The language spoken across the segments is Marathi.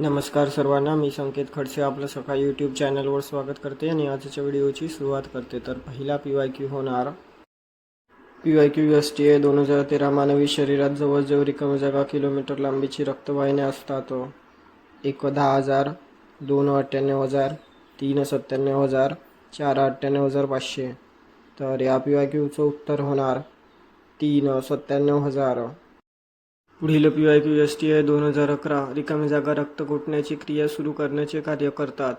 नमस्कार सर्वांना मी संकेत खडसे आपलं सकाळी यूट्यूब चॅनलवर स्वागत करते आणि आजच्या व्हिडिओची सुरुवात करते. तर पहिला पी वाय क्यू होणार. P Y Q S T A दोन हजार तेरा मानवी शरीरात जवळजवळ रिकामी जागा किलोमीटर लांबीची रक्तवाहिन्या असतात. एक दहा हजार दोन अठ्ठ्याण्णव हजार तीन सत्त्याण्णव हजार चार अठ्ठ्याण्णव हजार पाचशे. तर या पी वाय क्यूचं उत्तर होणार. तीन सत्त्याण्णव हजार. पुढील P Y Q S T I दोन हजार अकरा रिकामी जागा रक्त गोठण्याची क्रिया सुरू करण्याचे कार्य करतात.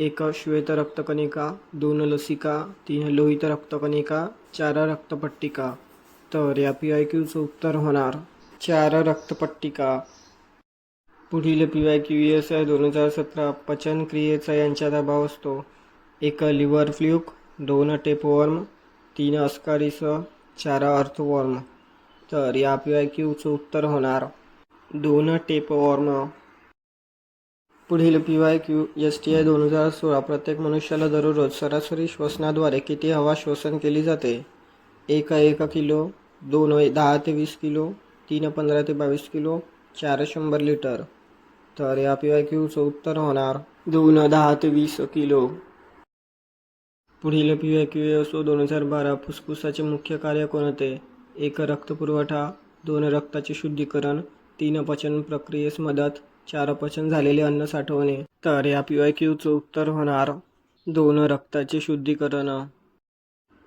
एक श्वेत रक्तकणिका दोन लसिका तीन लोहित रक्तकणिका चार रक्तपट्टिका. तर या पी आय क्यूचं उत्तर होणार चार रक्तपट्टिका. पुढील P Y Q S I दोन हजार सतरा पचन क्रियेचा यांच्यात दबाव असतो. एक लिव्हर फ्ल्यूक दोन टेपवर्म तीन अस्कारिस चार अर्थवॉर्म. तर या पी आय क्यूचं उत्तर होणार दोन टेपवॉर्म पुढील P Y Q S T I दोन हजार सोळा प्रत्येक मनुष्याला दररोज सरासरी श्वसनाद्वारे किती हवा श्वसन केली जाते? एक एक किलो दोन दहा ते वीस किलो तीन पंधरा ते बावीस किलो चार शंभर लिटर. तर या पी वाय क्यूचं उत्तर होणार दोन दहा ते वीस किलो. पुढील P Y Q S O दोन हजार बारा फुफ्फुसाचे मुख्य कार्य कोणते? एक रक्तपुरवठा दोन रक्ताचे शुद्धीकरण तीन पचन प्रक्रियेस मदत चार पचन झालेले अन्न साठवणे. तर या पी वाय क्यूचं उत्तर होणार. दोन रक्ताचे शुद्धीकरण.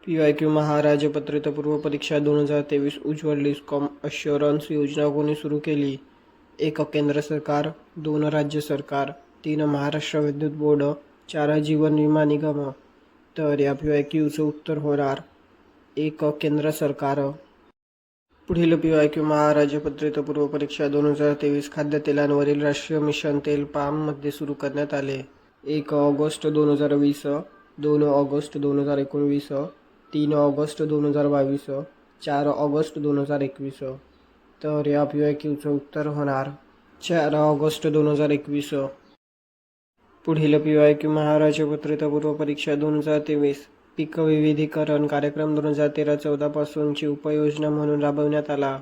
पी वाय क्यू महाराजपत्रित पूर्व परीक्षा दोन हजार तेवीस उज्ज्वल डिस्कॉम अश्युरन्स योजना कोणी सुरू केली? एक केंद्र सरकार. दोन राज्य सरकार. तीन महाराष्ट्र विद्युत बोर्ड. चार जीवन विमा निगम. तर या पी वाय क्यूचं उत्तर होणार. एक केंद्र सरकार. पुढील पी वाय क्यू महाराजपत्रित पूर्व परीक्षा दोन हजार तेवीस खाद्यतेलांवरील राष्ट्रीय मिशन तेल पाममध्ये सुरू करण्यात आले. एक ऑगस्ट दोन हजार वीस दोन ऑगस्ट दोन हजार एकोणवीस तीन ऑगस्ट दोन हजार बावीस चार ऑगस्ट दोन हजार एकवीस. तर या पी वाय क्यूचं उत्तर होणार चार ऑगस्ट दोन हजार एकवीस. पुढील पी वाय क्यू महाराजपत्रित पूर्व परीक्षा दोन हजार तेवीस. पीक विविधीकरण कार्यक्रम दोन हजार तेरा चौदापासूनची उपयोजना म्हणून राबवण्यात आला.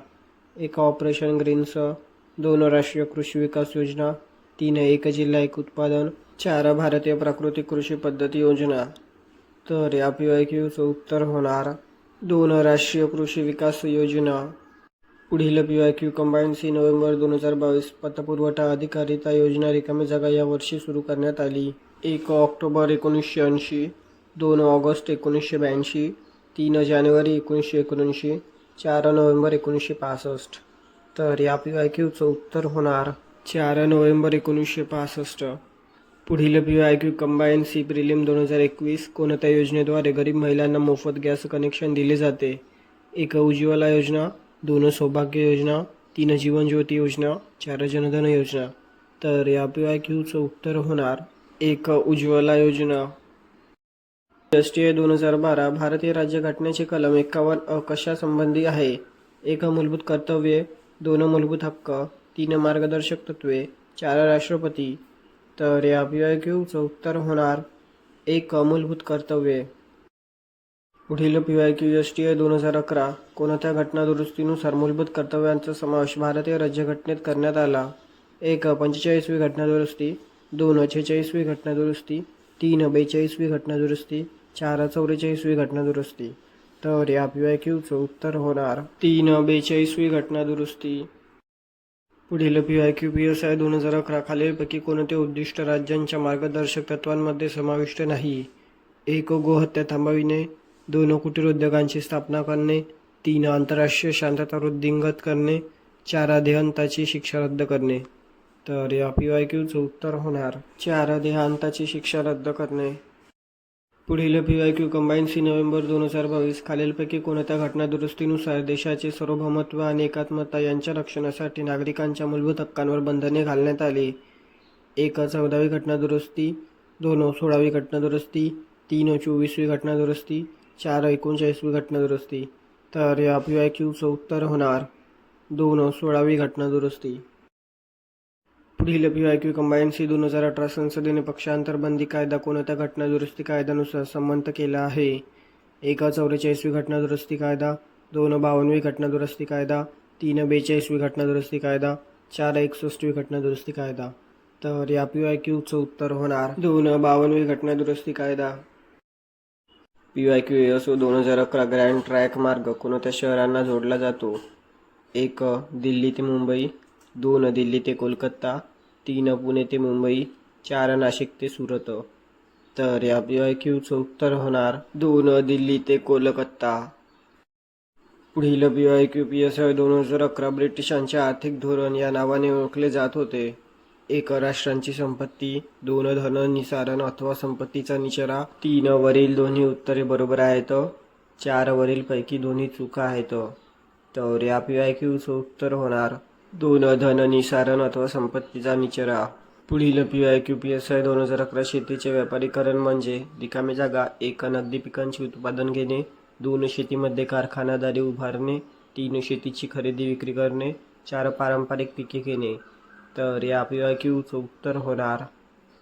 एक ऑपरेशन ग्रीन्स दोन राष्ट्रीय कृषी विकास योजना तीन एक जिल्हा एक उत्पादन चार भारतीय प्राकृतिक कृषी पद्धती योजना. तर या पी वाय क्यूचं उत्तर होणार. दोन राष्ट्रीय कृषी विकास योजना. पुढील P Y Q combine C November दोन हजार बावीस पतपुरवठा अधिकारिता योजना रिकामी जागा यावर्षी सुरू करण्यात आली. एक ऑक्टोबर एकोणीसशे ऐंशी दोन ऑगस्ट एकोणीसशे ब्याऐंशी तीन जानेवारी एकोणीसशे एकोणऐंशी चार नोव्हेंबर एकोणीसशे पासष्ट. तर या पी वाय क्यूचं उत्तर होणार चार नोव्हेंबर एकोणीसशे पासष्ट. पुढील P Y Q combine C prelim दोन हजार एकवीस कोणत्या योजनेद्वारे गरीब महिलांना मोफत गॅस कनेक्शन दिले जाते? एक उज्ज्वला योजना दोन सौभाग्य योजना तीन जीवन ज्योती योजना चार जनधन योजना. तर या पी वाय क्यूचं उत्तर होणार एक उज्ज्वला योजना. एस टी ए दोन हजार बारा भारतीय राज्यघटनेचे कलम एकावन्न अ कशासंबंधी आहे? एक मूलभूत कर्तव्ये. दोन मूलभूत हक्क. तीन मार्गदर्शक तत्त्वे चार राष्ट्रपती. तर या पी क्यूचं उत्तर होणार एक मूलभूत कर्तव्ये. पुढील P Y Q S T A दोन हजार अकरा. कोणत्या घटनादुरुस्तीनुसार मूलभूत कर्तव्यांचा समावेश भारतीय राज्यघटनेत करण्यात आला? एक पंचेचाळीसवी घटना दुरुस्ती. दोन छेचाळीसवी घटनादुरुस्ती तीन बेचाळीसवी घटनादुरुस्ती चार चौवेचाळीसवी घटनादुरुस्ती तर या पी वाय क्यूचं उत्तर होणार तीन बेचाळीसवी घटना दुरुस्ती. पुढील P I Q P S I दोन हजार अकरा खालीलपैकी कोणते उद्दिष्ट राज्यांच्या मार्गदर्शक तत्वांमध्ये समाविष्ट नाही? एक गोहत्या थांबविणे. दोन कुटीर उद्योगांची स्थापना करणे. तीन आंतरराष्ट्रीय शांतता वृद्धिंगत करणे. चार देहांताची शिक्षा रद्द करणे. तर या पी वाय क्यूचं उत्तर होणार चार देहांताची शिक्षा रद्द करणे. पुढील P Y Q combine C November दोन हजार बावीस खालीलपैकी कोणत्या घटनादुरुस्तीनुसार देशाचे सार्वभौमत्व आणि एकात्मता यांच्या रक्षणासाठी नागरिकांच्या मूलभूत हक्कांवर बंधने घालण्यात आली? एक चौदावी घटना दुरुस्ती. दोन सोळावी घटना दुरुस्ती. तीन चोवीसवी घटना दुरुस्ती. चार एकोणचाळीसवी घटनादुरुस्ती तर या पी वाय क्यूचं उत्तर होणार दोन सोळावी घटना दुरुस्ती. पुढील पी वाय क्यू सी दोन हजार अठरा संसदेने पक्षांतरबंदी कायदा कोणत्या घटनादुरुस्ती कायद्यानुसार संमत केला आहे? एका चौवेचाळीसवी घटनादुरुस्ती कायदा दोन बावन्नवी घटनादुरुस्ती कायदा तीन बेचाळीसवी घटनादुरुस्ती कायदा चार एकसष्टवी घटनादुरुस्ती कायदा. तर या पी वाय क्यूचं उत्तर होणार. दोन बावनवी घटना दुरुस्ती कायदा. पी वाय क्यू असो दोन हजार अकरा ग्रँड ट्रॅक मार्ग कोणत्या शहरांना जोडला जातो? एक दिल्ली ते मुंबई. दोन दिल्ली ते कोलकाता तीन पुणे ते मुंबई चार नाशिक ते सुरत. तर या पी क्यूचं उत्तर होणार दोन दिल्ली ते कोलकाता. पुढील P Y Q P S I दोन हजार अकरा ब्रिटिशांचे आर्थिक धोरण या नावाने ओळखले जात होते. एक राष्ट्रांची संपत्ती दोन धन निसारण अथवा संपत्तीचा निचरा तीन वरील दोन्ही उत्तरे बरोबर आहेत चार वरील पैकी दोन्ही चुका आहेत. तर या पी वाय क्यूचं उत्तर होणार दोन धन निसारण अथवा संपत्तीचा निचरा. पुढील P Y Q P S I दोन हजार अकरा शेतीचे व्यापारीकरण म्हणजे रिकामी जागा एक नगदी पिकांचे उत्पादन घेणे दोन शेतीमध्ये कारखानादारी उभारणे तीन शेतीची खरेदी विक्री करणे चार पारंपरिक पिके घेणे. तर या पी आय क्यूचं उत्तर होणार.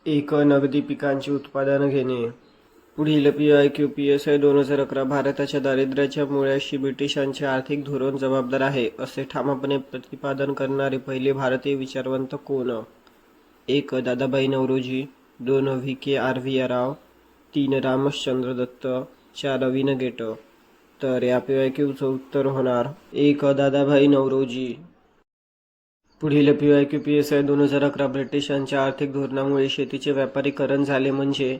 एक नगदी पिकांचे उत्पादन घेणे. पुढील P I Q P S I दोन हजार अकरा भारताच्या दारिद्र्याच्या मुळाशी ब्रिटिशांचे आर्थिक धोरण जबाबदार आहे असे ठामपणे प्रतिपादन करणारे पहिले भारतीय विचारवंत कोण? एक दादाबाई नवरोजी दोन V K R V Rao तीन रामचंद्र दत्त चार रवीन गेट. तर या पी आय क्यूचं उत्तर होणार एक दादाभाई नवरोजी. पुढील P I Q P S I दोन हजार अकरा ब्रिटिशांच्या आर्थिक धोरणामुळे शेतीचे व्यापारीकरण झाले म्हणजे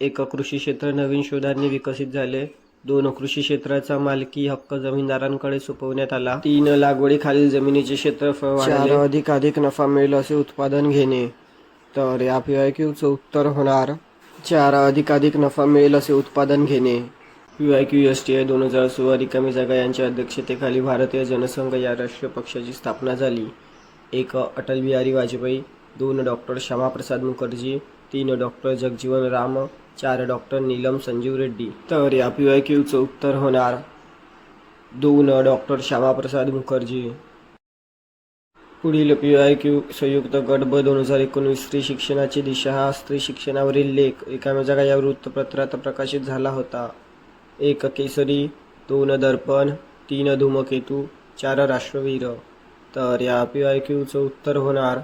एक कृषी क्षेत्र नवीन शोधांनी विकसित झाले. दोन कृषी क्षेत्राचा मालकी हक्क जमीनदारांकडे सोपवण्यात आला. तीन लागवडीखालील जमिनीचे क्षेत्रफळ वाढले. अधिकाधिक नफा मिळेल असे उत्पादन घेणे. तर या पी आय क्यूचं उत्तर होणार. चार अधिकाधिक नफा मिळेल असे उत्पादन घेणे. P I Q S T I दोन हजार सोळा रिकामी जागा यांच्या अध्यक्षतेखाली भारतीय जनसंघ या राष्ट्रीय पक्षाची स्थापना झाली. एक अटल बिहारी वाजपेयी दोन डॉक्टर श्यामाप्रसाद मुखर्जी तीन डॉक्टर जगजीवन राम चार डॉक्टर नीलम संजीव रेड्डी. तर या पी वाय क्यूचं उत्तर होणार दोन डॉक्टर श्यामाप्रसाद मुखर्जी. पुढील पी आय क्यू संयुक्त गटब दोन हजार एकोणवीस स्त्री शिक्षणाची दिशा. हा स्त्री शिक्षणावरील लेख एकामे जागा या वृत्तपत्रात प्रकाशित झाला होता. एक केसरी दोन दर्पण तीन धूमकेतू चार राष्ट्रवीर. तर या पी आय क्यूचं उत्तर होणार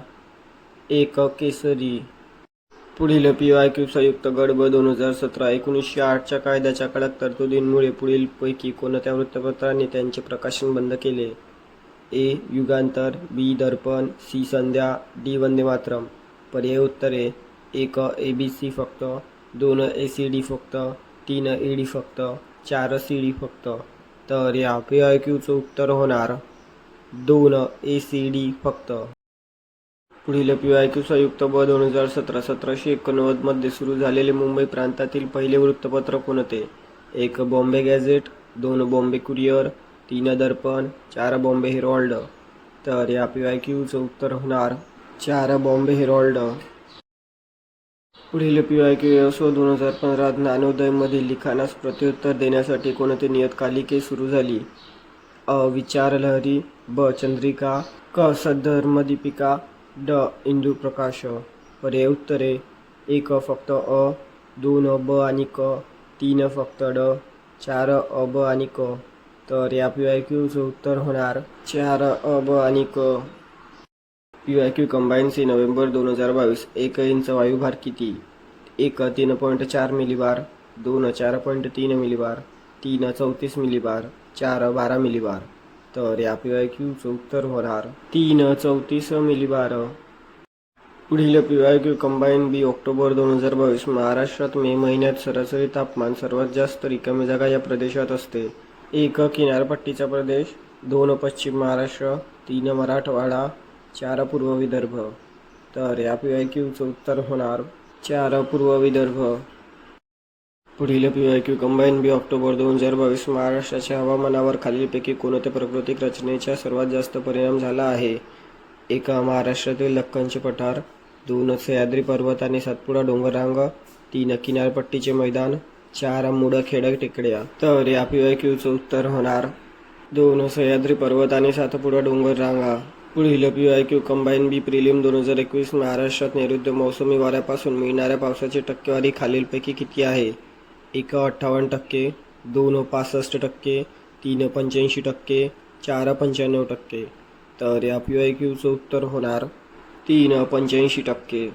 एक केसरी. पुढील पी आय क्यू संयुक्त गट ब दोन हजार सतरा एकोणीसशे आठच्या कायद्याच्या कडक तरतुदींमुळे पुढील पैकी कोणत्या वृत्तपत्रांनी त्यांचे प्रकाशन बंद केले? A Yugantar B Darpan C Sandhya D Vande Mataram. पर्याय उत्तरे. एक ए बी सी फक्त. दोन ए सी डी फक्त. तीन ए डी फक्त. चार सी डी फक्त. तर या पी आय क्यूचं उत्तर होणार दोन ए सी डी फक्त. पुढील पी आय क्यू संयुक्त ब दोन हजार सतरा सतराशे एकोणनव्वदमध्ये सुरू झालेले मुंबई प्रांतातील पहिले वृत्तपत्र कोणते एक बॉम्बे गॅझेट दोन बॉम्बे कुरिअर तीन दर्पण चार बॉम्बे हेरॉल्ड. तर या पी आय क्यूचं उत्तर होणार चार बॉम्बे हेरॉल्ड. पुढील पी आय क्यू असो दोन हजार पंधरात ज्ञानोदयमधील लिखाणास प्रत्युत्तर देण्यासाठी कोणती नियतकालिके सुरू झाली. अ. विचारलहरी ब. चंद्रिका क. सद्धर्मदीपिका ड इंदू प्रकाश. पर्याय उत्तरे. एक फक्त अ दोन ब आणि क तीन फक्त ड चार अ ब आणि क. तर या पी आय क्यूचं उत्तर होणार चार अ ब आणि क. P I Q combine C November दोन हजार बावीस एक इंच वायुभार किती? एक तीन पॉईंट चार मिलीबार. दोन चार पॉईंट तीन मिलीबार. तीन चौतीस मिलीबार. चार बारा मिलीबार. तर या पी वाय क्यूचं उत्तर होणार तीन चौतीस मिलीबार पुढील P Y Q combine B October दोन हजार बावीस महाराष्ट्रात मे महिन्यात सरासरी तापमान सर्वात जास्त रिकामी जागा या प्रदेशात असते. एक किनारपट्टीचा प्रदेश दोन पश्चिम महाराष्ट्र तीन मराठवाडा चार पूर्व विदर्भ. तर या पी आय क्यूचं उत्तर होणार चार पूर्व विदर्भ. पुढील P I Q combine B October दोन हजार बावीस महाराष्ट्राच्या हवामानावर खालीलपैकी कोणत्या प्राकृतिक रचनेचा सर्वात जास्त परिणाम झाला आहे? एक महाराष्ट्रातील दख्खनचे पठार दोन सह्याद्री पर्वत आणि सातपुडा डोंगररांग तीन किनारपट्टीचे मैदान चार मुडखेड टेकड्या. तर या पी आय क्यूचं उत्तर होणार. दोन सह्याद्री पर्वत आणि सातपुडा डोंगररांगा पुढील P I Q combine B prelim दोन हजार एकवीस महाराष्ट्रात नैऋत्य मोसमी वाऱ्यापासून मिळणाऱ्या पावसाची टक्केवारी खालीलपैकी किती आहे? एक अठ्ठावन्न टक्के दोन पासष्ट टक्के तीन पंच्याऐंशी टक्के चार पंच्याण्णव टक्के. तर या पी आय क्यूचं उत्तर होणार तीन पंच्याऐंशी टक्के.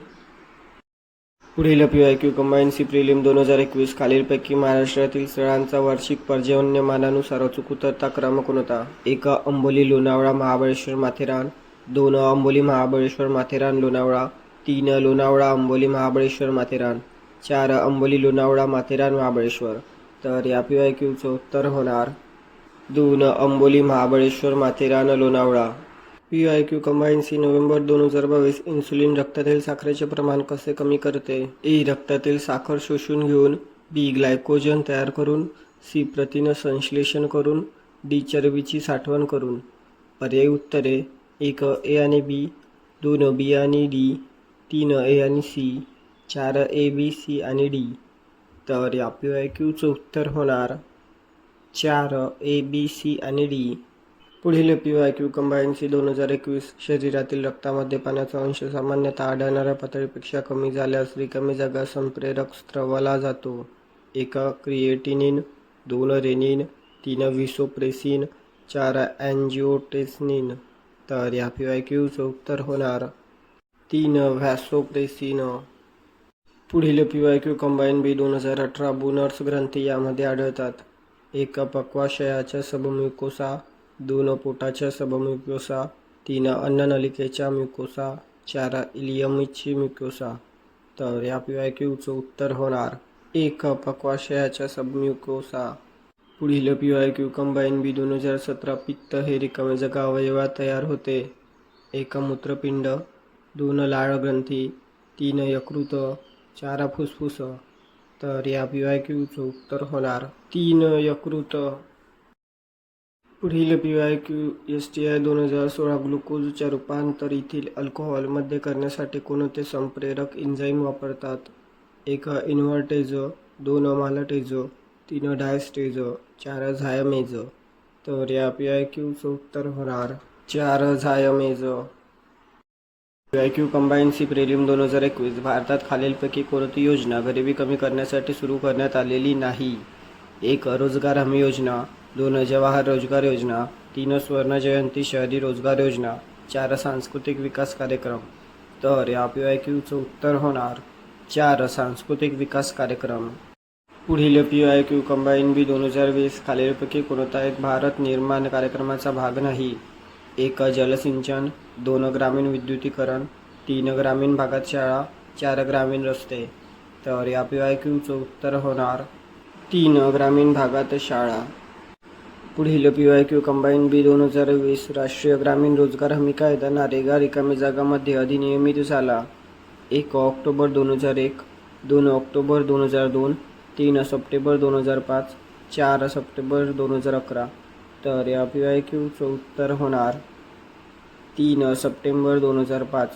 पुढील P I Q combine C prelim दोन हजार एकवीस खालीलपैकी महाराष्ट्रातील स्थळांचा वार्षिक पर्जन्यमानानुसार अचूक उतरता क्रमांक कोणता एक अंबोली लोणावळा महाबळेश्वर माथेरान दोन अंबोली महाबळेश्वर माथेरान लोणावळा तीन लोणावळा अंबोली महाबळेश्वर माथेरान. चार अंबोली लोणावळा माथेरान महाबळेश्वर. तर या पी वाय क्यूचं उत्तर होणार दोन Amboli Mahabaleshwar Matheran Lonavala. P I Q combine C November दोन हजार बावीस इन्सुलिन रक्तातील साखरेचे प्रमाण कसे कमी करते? ए रक्तातील साखर शोषून घेऊन बी ग्लायकोजन तयार करून सी प्रथिन संश्लेषण करून डी चरबीची साठवण करून. पर्यायी उत्तरे एक ए आणि बी दोन बी आणि डी तीन ए आणि सी चार ए बी सी आणि डी तर या पी आय क्यूचं उत्तर होणार चार ए बी सी आणि डी पुढील पी वाय क्यू कंबाईनची दोन हजार एकवीस शरीरातील रक्तामध्ये पाण्याचा अंश सामान्यतः आढळणाऱ्या पातळीपेक्षा कमी झाल्यास रिकामी जागा संप्रेरक स्त्रवला जातो. एक क्रिएटिनिन दोन रेनिन तीन व्हिसोप्रेसिन चार अँजिओटेसनिन तर या पी वाय क्यूचं उत्तर होणार तीन व्हॅसोप्रेसिन पुढील P Y Q combine B दोन हजार अठरा बोनर्स ग्रंथी यामध्ये आढळतात. एक पक्वाशयाच्या सबम्युकोसा दोन पोटाच्या सबम्युकोसा तीन अन्ननलिकेच्या म्युकोसा चार इलियमची म्युकोसा. तर या पी वाय क्यूचं उत्तर होणार. एक पक्वाशयाच्या सबम्युकोसा. पुढील P Y Q combine B दोन हजार सतरा पित्त हे रिकामे जगा अवयवात तयार होते. एक मूत्रपिंड दोन लाळ ग्रंथी तीन यकृत चार फुसफुस तर या पी वाय क्यूचं उत्तर होणार तीन यकृत. पुढील P Y Q S T I दोन हजार सोळा ग्लुकोजच्या रूपांतर येथील अल्कोहोलमध्ये करण्यासाठी कोणते संप्रेरक एन्झाईम वापरतात? एक इन्व्हर्टेज दोन मालटेज तीन डायस्टेज चार झायमेज तर या पी आय क्यूचं उत्तर होणार चार zymase I Q combine C prelim दोन हजार एकवीस भारतात खालीलपैकी कोणती योजना गरिबी कमी करण्यासाठी सुरू करण्यात आलेली नाही? एक रोजगार हमी योजना. दोन जवाहर रोजगार योजना. तीन स्वर्ण जयंती शहरी रोजगार योजना. चार सांस्कृतिक विकास कार्यक्रम. तर या पी आय क्यूचं उत्तर होणार चार सांस्कृतिक विकास कार्यक्रम. पुढील P I Q combine B दोन हजार वीस खालीलपैकी कोणता एक भारत निर्माण कार्यक्रमाचा भाग नाही? एक जलसिंचन. दोन ग्रामीण विद्युतीकरण तीन ग्रामीण भागात शाळा चार ग्रामीण रस्ते. तर या पी वाय क्यूचं उत्तर होणार तीन ग्रामीण भागात शाळा. पुढील P Y Q combine B दोन हजार वीस राष्ट्रीय ग्रामीण रोजगार हमी कायदा नारेगा रिकामी जागामध्ये अधिनियमित झाला. एक ऑक्टोबर दोन हजार एक दोन ऑक्टोबर दोन हजार दोन तीन सप्टेंबर दोन हजार पाच चार सप्टेंबर दोन हजार अकरा. तर या पी वाय क्यूचं उत्तर होणार तीन सप्टेंबर दोन हजार पाच.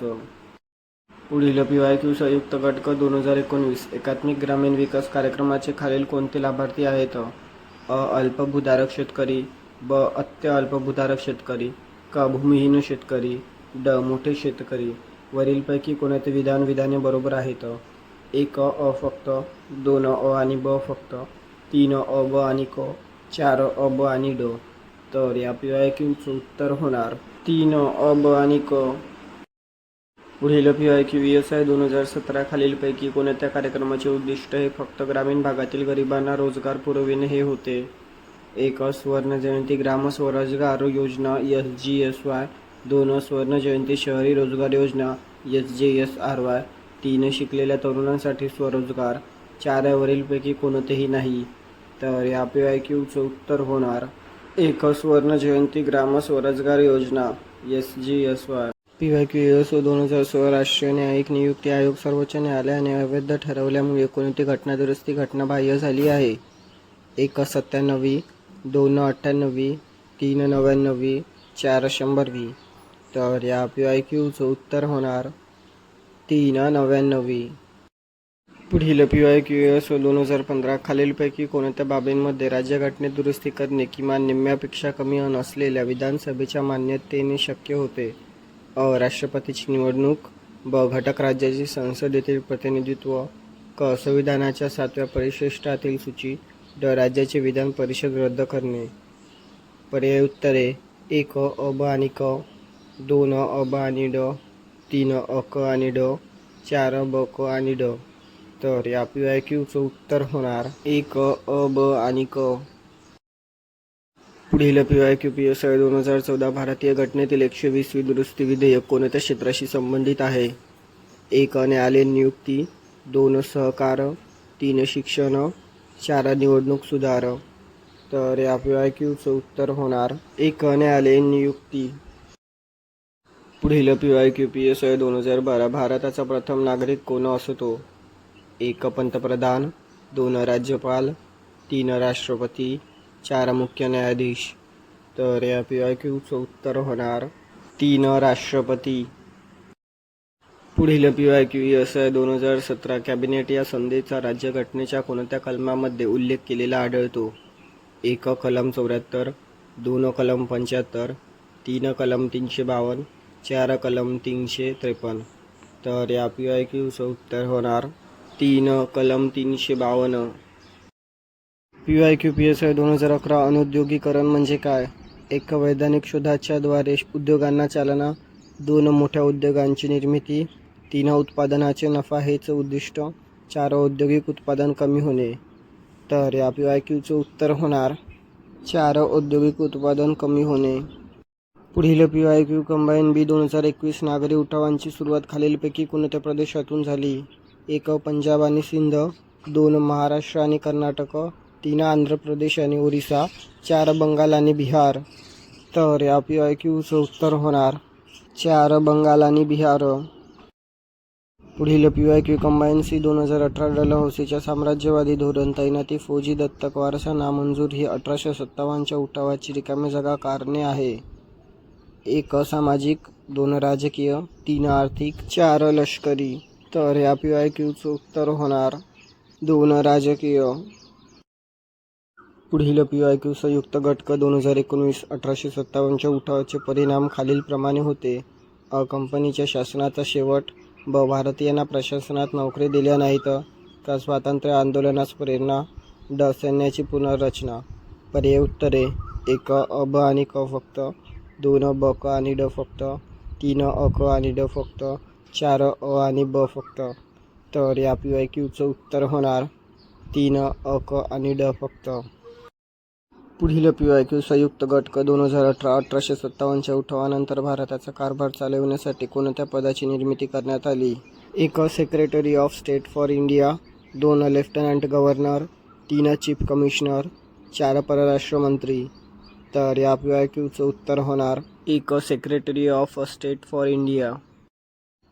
पुढील पी वाय क्यू संयुक्त गटक दोन हजार एकोणवीस. एकात्मिक ग्रामीण विकास कार्यक्रमाचे खालील कोणते लाभार्थी आहेत? अ. अल्पभूधारक शेतकरी. ब. अत्य अल्पभूधारक शेतकरी. क. भूमिहीन शेतकरी. ड. मोठे शेतकरी. वरीलपैकी कोणते विधान विधाने बरोबर आहेत? एक अ. फक्त. दोन अ आणि ब फक्त. तीन अ ब आणि क. चार अ ब आणि ड. तर या पी क्यूचं उत्तर होणार तीन अब आणि क. पुढील P I Q S I दोन हजार सतरा खालीलपैकी कोणत्या कार्यक्रमाचे उद्दिष्ट हे फक्त ग्रामीण भागातील गरिबांना रोजगार पुरविणे हे होते? एक स्वर्ण जयंती ग्राम स्वरोजगार योजना एस जी एस वाय दोन स्वर्ण जयंती शहरी रोजगार योजना एस जे एस आर वाय तीन शिकलेल्या तरुणांसाठी स्वरोजगार. चार वरीलपैकी कोणतेही नाही. तर या पी आय क्यूचं उत्तर होणार एक स्वर्ण जयंती ग्राम स्वरोजगार योजना S G S Y P Y Q S O दोन हजार सोळा राष्ट्रीय न्यायिक नियुक्ती आयोग सर्वोच्च न्यायालयाने अवैध ठरवल्यामुळे कोणती घटना दुरुस्ती घटना बाह्य झाली आहे. एक सत्त्याण्णवी दोन अठ्ठ्याण्णवी तीन नव्याण्णवी चार शंभरवी. तर या पी वाय क्यूचं उत्तर होणार तीन नव्याण्णवी. पुढील पी वाय क्यू एस दोन हजार पंधरा खालीलपैकी कोणत्या बाबींमध्ये राज्यघटनेत दुरुस्ती करणे किमान निम्म्यापेक्षा कमी नसलेल्या विधानसभेच्या मान्यतेने शक्य होते? अ. राष्ट्रपतीची निवडणूक ब. घटक राज्याची संसदेतील प्रतिनिधित्व क. संविधानाच्या सातव्या परिशिष्टातील सूची ड. राज्याचे विधान परिषद रद्द करणे. पर्याय उत्तरे एक अ. ब. आणि क. दोन. अ. ब. आणि ड तीन. अ. क. आणि ड चार. ब. क. आणि ड. तर या पी आय क्यूचं उत्तर होणार एक अ ब आणि क. पुढील P Y Q P S I दोन हजार चौदा भारतीय घटनेतील एकशे वीसवी दुरुस्ती विधेयक कोणत्या क्षेत्राशी संबंधित आहे? एक न्यायालयीन नियुक्ती. दोन सहकार. तीन शिक्षण. चार निवडणूक सुधार. तर या पी वाय क्यूचं उत्तर होणार एक न्यायालयीन नियुक्ती. पुढील P Y Q P S I दोन हजार बारा भारताचा प्रथम नागरिक कोण असतो? एक पंतप्रधान दोन राज्यपाल तीन राष्ट्रपती चार मुख्य न्यायाधीश. तर या पी आय क्यूचं उत्तर होणार तीन राष्ट्रपती. पुढील P Y Q S I दोन हजार सतरा कॅबिनेट या संधीचा राज्यघटनेच्या कोणत्या कलमामध्ये उल्लेख केलेला आढळतो? एक कलम चौऱ्याहत्तर दोन कलम पंच्याहत्तर तीन कलम तीनशे बावन्न चार कलम तीनशे त्रेपन्न. तर या पी आय क्यूचं उत्तर होणार तीन कलम तीनशे बावन्न. P Y Q P S I दोन हजार अकरा अनुद्योगीकरण म्हणजे काय? एक वैधानिक शोधाच्या द्वारे उद्योगांना चालना दोन मोठ्या उद्योगांची निर्मिती तीन उत्पादनाचे नफा हेच उद्दिष्ट चार औद्योगिक उत्पादन कमी होणे. तर या पी आय क्यूचं उत्तर होणार चार औद्योगिक उत्पादन कमी होणे. पुढील P Y Q combine B दोन हजार एकवीस नागरी उठावांची सुरुवात खालीलपैकी कोणत्या प्रदेशातून झाली? एक पंजाब आणि सिंध दोन महाराष्ट्र आणि कर्नाटक तीन आंध्र प्रदेश आणि ओरिसा चार बंगाल आणि बिहार. तर या पी आय क्यूचं उत्तर होणार चार बंगाल आणि बिहार. पुढील P Y Q combine C दोन हजार अठरा डलहौसीच्या साम्राज्यवादी धोरण तैनाती फौजी दत्तक वारसा नामंजूर ही अठराशे सत्तावन्नच्या उठावाची रिकामी जागा कारणे आहे. एक सामाजिक दोन राजकीय तीन आर्थिक चार लष्करी. तर या पी आय क्यूचं उत्तर होणार दोन राजकीय. पुढील पी आय क्यू संयुक्त गटक दोन हजार एकोणवीस अठराशे सत्तावन्नच्या उठावाचे परिणाम खालीलप्रमाणे होते. अ कंपनीच्या शासनाचा शेवट ब भारतीयांना प्रशासनात नोकरी दिल्या नाहीत का स्वातंत्र्य आंदोलनास प्रेरणा ड सैन्याची पुनर्रचना. पर्याय उत्तरे एक अ ब आणि क फक्त दोन ब क आणि ड फक्त तीन अ क आणि ड फक्त चार अ आणि ब फक्त. तर या पी वाय क्यूचं उत्तर होणार तीन अ क आणि ड फक्त. पुढील पी वाय क्यू संयुक्त गट क दोन हजार अठरा अठराशे सत्तावन्नच्या उठावानंतर भारताचा कारभार चालविण्यासाठी कोणत्या पदाची निर्मिती करण्यात आली? एक secretary of state for India दोन लेफ्टनंट गव्हर्नर तीन चीफ कमिशनर चार परराष्ट्र मंत्री तर या पी वाय क्यूचं उत्तर होणार एक secretary of state for India